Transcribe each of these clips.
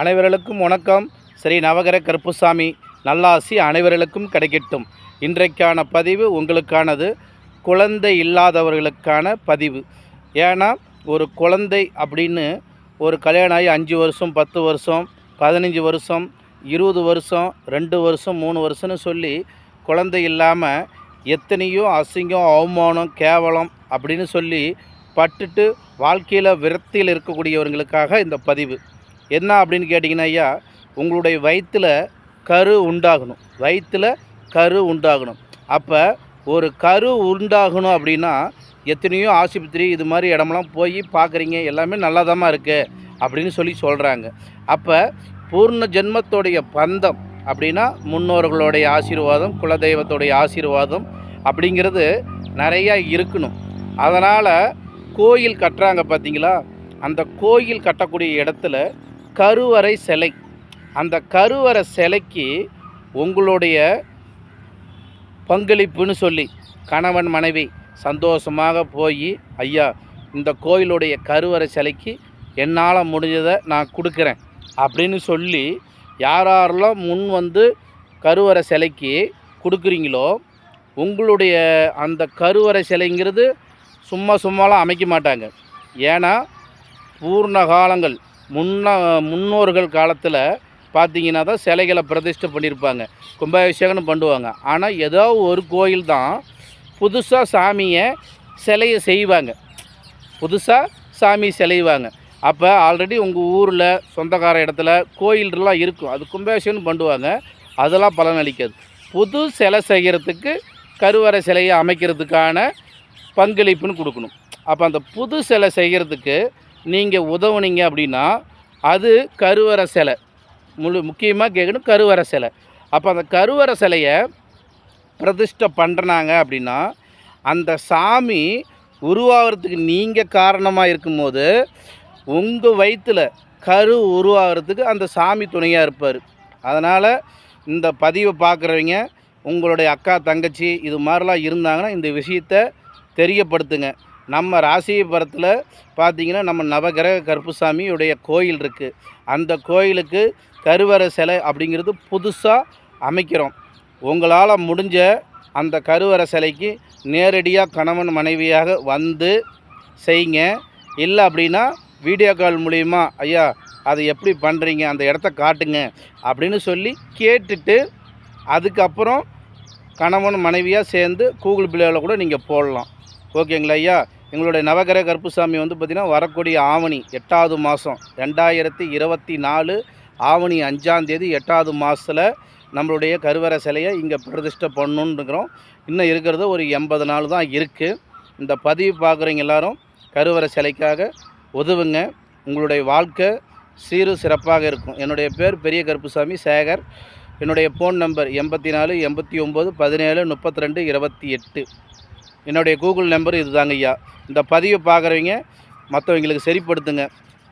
அனைவர்களுக்கும் வணக்கம். ஸ்ரீ நவகர கருப்புசாமி நல்லாசி அனைவர்களுக்கும் கிடைக்கட்டும். இன்றைக்கான பதிவு உங்களுக்கானது. குழந்தை இல்லாதவர்களுக்கான பதிவு. ஏன்னா ஒரு குழந்தை அப்படின்னு ஒரு கல்யாணம் ஆகி அஞ்சு வருஷம் பத்து வருஷம் பதினஞ்சு வருஷம் இருபது வருஷம் ரெண்டு வருஷம் மூணு வருஷம்னு சொல்லி குழந்தை இல்லாமல் எத்தனையோ அசிங்கம் அவமானம் கேவலம் அப்படின்னு சொல்லி பட்டுட்டு வாழ்க்கையில் விரத்தியில் இருக்கக்கூடியவர்களுக்காக இந்த பதிவு. என்ன அப்படின்னு கேட்டிங்கன்னா ஐயா உங்களுடைய வயிற்றில் கரு உண்டாகணும். வயிற்றில் கரு உண்டாகணும். அப்போ ஒரு கரு உண்டாகணும் அப்படின்னா எத்தனையோ ஆஸ்பத்திரி இது மாதிரி இடமெல்லாம் போய் பார்க்குறீங்க எல்லாமே நல்லாதாம்மா இருக்குது அப்படின்னு சொல்லி சொல்கிறாங்க அப்போ பூர்ண ஜென்மத்தோடைய பந்தம் அப்படின்னா முன்னோர்களுடைய ஆசீர்வாதம் குலதெய்வத்தோடைய ஆசீர்வாதம் அப்படிங்கிறது நிறையா இருக்கணும். அதனால் கோயில் கட்டுறாங்க பார்த்தீங்களா அந்த கோயில் கட்டக்கூடிய இடத்துல கருவறை சிலை. அந்த கருவறை சிலைக்கு உங்களுடைய பங்களிப்புன்னு சொல்லி கணவன் மனைவி சந்தோஷமாக போய் ஐயா இந்த கோயிலுடைய கருவறை சிலைக்கு என்னால் முடிஞ்சதை நான் கொடுக்குறேன். அப்படின்னு சொல்லி யாரெல்லாம் முன் வந்து கருவறை சிலைக்கு கொடுக்குறீங்களோ உங்களுடைய அந்த கருவறை சிலைங்கிறது சும்மா சும்மாலாம் அமைக்க மாட்டாங்க. ஏன்னா பூர்ண காலங்கள் முன்ன முன்னோர்கள் காலத்தில் பார்த்தீங்கன்னா தான் சிலைகளை பிரதிஷ்டை பண்ணியிருப்பாங்க கும்பாபிஷேகம்னு பண்ணுவாங்க. ஆனால் ஏதோ ஒரு கோயில் தான் புதுசாக சாமியை சிலையை செய்வாங்க. புதுசாக சாமி சிலைவாங்க. அப்போ ஆல்ரெடி உங்கள் ஊரில் சொந்தக்கார இடத்துல கோயிலெலாம் இருக்கும். அது கும்பாபிஷேகம் பண்ணுவாங்க. அதெல்லாம் பலனளிக்காது. புது சிலை செய்கிறதுக்கு கருவறை சிலையை அமைக்கிறதுக்கான பங்களிப்புன்னு கொடுக்கணும். அப்போ அந்த புது சிலை செய்கிறதுக்கு நீங்கள் உதவுனீங்க அப்படின்னா அது கருவறை சிலை. முழு முக்கியமாக கேட்கணும் கருவறை சிலை. அப்போ அந்த கருவறை சிலையை பிரதிஷ்டை பண்ணுறாங்க அப்படின்னா அந்த சாமி உருவாகிறதுக்கு நீங்கள் காரணமாக இருக்கும்போது உங்கள் வயிற்றில் கரு உருவாகிறதுக்கு அந்த சாமி துணையாக இருப்பார். அதனால் இந்த பதிவை பார்க்குறவங்க உங்களுடைய அக்கா தங்கச்சி இது மாதிரிலாம் இருந்தாங்கன்னா இந்த விஷயத்தை தெரியப்படுத்துங்க. நம்ம ராசிபுரத்தில் பார்த்தீங்கன்னா நம்ம நவகிரக கருப்புசாமியுடைய கோயில் இருக்குது அந்த கோயிலுக்கு கருவறை சிலை அப்படிங்கிறது புதுசாக அமைக்கிறோம். உங்களால் முடிஞ்ச அந்த கருவறை சிலைக்கு நேரடியாக கணவன் மனைவியாக வந்து செய்யுங்க. இல்லை அப்படின்னா வீடியோ கால் மூலிமா ஐயா அதை எப்படி பண்ணுறீங்க அந்த இடத்த காட்டுங்க. அப்படின்னு சொல்லி கேட்டுட்டு அதுக்கப்புறம் கணவன் மனைவியாக சேர்ந்து கூகுள் பிளேவில் கூட நீங்கள் போடலாம். ஓகேங்களா ஐயா? எங்களுடைய நவகிரக கருப்புசாமி வந்து பார்த்திங்கன்னா வரக்கூடிய ஆவணி எட்டாவது மாதம் ரெண்டாயிரத்தி இருபத்தி நாலு ஆவணி அஞ்சாந்தேதி எட்டாவது மாதத்தில் நம்மளுடைய கருவறை சிலையை இங்கே பிரதிஷ்டை பண்ணணுன்னு இன்னும் இருக்கிறது ஒரு எண்பது நாள் தான் இருக்குது இந்த பதிவு பார்க்குறவங்க எல்லாரும் கருவறை சிலைக்காக உதவுங்க உங்களுடைய வாழ்க்கை சீரு சிறப்பாக இருக்கும். என்னுடைய பேர் பெரிய கருப்புசாமி சேகர். என்னுடைய ஃபோன் நம்பர் எண்பத்தி நாலு எண்பத்தி ஒம்பது பதினேழு முப்பத்தி ரெண்டு இருபத்தி எட்டு. என்னுடைய கூகுள் நம்பர் இதுதாங்க ஐயா. இந்த பதிவை பார்க்குறவங்க மற்றவங்களுக்கு சரிப்படுத்துங்க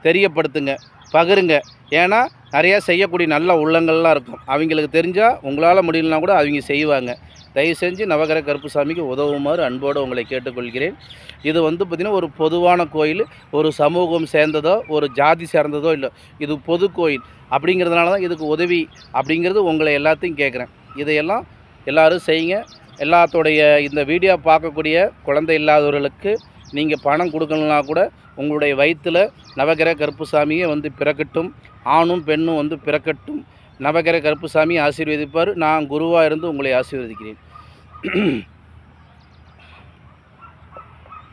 தெரியப்படுத்துங்க பகிருங்க. ஏன்னா நிறையா செய்யக்கூடிய நல்ல உள்ளங்கள்லாம் இருக்கும். அவங்களுக்கு தெரிஞ்சால் உங்களால் முடியலனா கூட அவங்க செய்வாங்க. தயவு செஞ்சு நவகர கருப்புசாமிக்கு உதவுமாறு அன்போடு உங்களை கேட்டுக்கொள்கிறேன். இது வந்து பார்த்திங்கன்னா ஒரு பொதுவான கோயில். ஒரு சமூகம் சேர்ந்ததோ ஒரு ஜாதி சேர்ந்ததோ இல்லை இது பொது கோயில். அப்படிங்கிறதுனால தான் இதுக்கு உதவி அப்படிங்கிறது உங்களை எல்லாத்தையும் கேட்குறேன். இதையெல்லாம் எல்லோரும் செய்யுங்க. எல்லாத்துடைய இந்த வீடியோ பார்க்கக்கூடிய குழந்தை இல்லாதவர்களுக்கு நீங்கள் பணம் கொடுக்கணுன்னா கூட உங்களுடைய வயிற்றில் நவகிரக கருப்புசாமியே வந்து பிறக்கட்டும் ஆணும் பெண்ணும் வந்து பிறக்கட்டும். நவகிர கருப்புசாமி ஆசீர்வதிப்பார். நான் குருவாக இருந்து உங்களை ஆசீர்வதிக்கிறேன்.